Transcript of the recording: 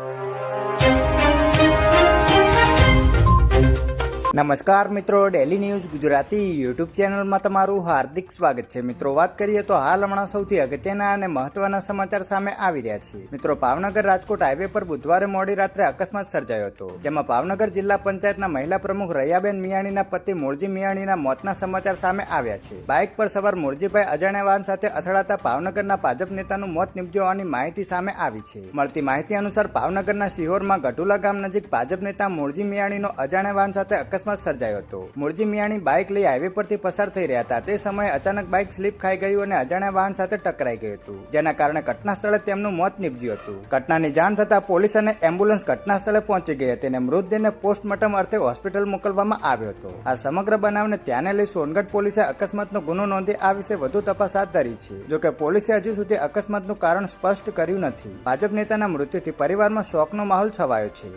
you. નમસ્કાર મિત્રો daily news Gujarati YouTube ચેનલમાં તમારું હાર્દિક સ્વાગત છે. મિત્રો, વાત કરીએ તો હાલ હમણાં સૌથી અગત્યના અને મહત્વના સમાચાર સામે આવી રહ્યા છે મિત્રો, ભાવનગર રાજકોટ હાઈવે પર બુધવારે મોડી રાત્રે અકસ્માત સર્જાયો હતો. જેમાં ભાવનગર જિલ્લા પંચાયતના મહિલા પ્રમુખ રૈયાબેન મિયાણીના પતિ મૂળજી મિયાણીના મોતના સમાચાર સામે આવ્યા છે. બાઇક પર સવાર મૂળજીભાઈ અજાણ્યા વાહન સાથે અથડાતા ભાવનગરના ભાજપ નેતાનું મોત નીપજ્યું હોવાની માહિતી સામે આવી છે. મળતી માહિતી અનુસાર ભાવનગરના શિહોરમાં ગઢુલા ગામ નજીક ભાજપ નેતા મોરજી મિયાણીનો અજાણ્યા વાહન સાથે અકસ્માત સર્જાયો હતો. મુરજી મિયાણી બાઇક લઈ હાઈવે પરથી પસાર થઈ રહ્યા હતા. તે સમયે અચાનક બાઇક સ્લીપ ખાઈ ગયું અને અજાણ્યા વાહન સાથે ટકરાઈ ગયું હતું, જેના કારણે ઘટના સ્થળે તેમનું મોત નીપજ્યું હતું. ઘટનાની જાણ થતાં પોલીસ અને એમ્બ્યુલન્સ ઘટના સ્થળે પહોંચી ગઈ હતી અને મૃતદેહને પોસ્ટમોર્ટમ અર્થે હોસ્પિટલ મોકલવામાં આવ્યો હતો. આ સમગ્ર બનાવને ધ્યાને લઈ સોનગઢ પોલીસે અકસ્માતનો ગુનો નોંધી આ વિશે વધુ તપાસ હાથ ધરી છે. જોકે પોલીસે હજુ સુધી અકસ્માતનું કારણ સ્પષ્ટ કર્યું નથી. ભાજપ નેતાના મૃત્યુથી પરિવારમાં શોકનો માહોલ છવાયો છે.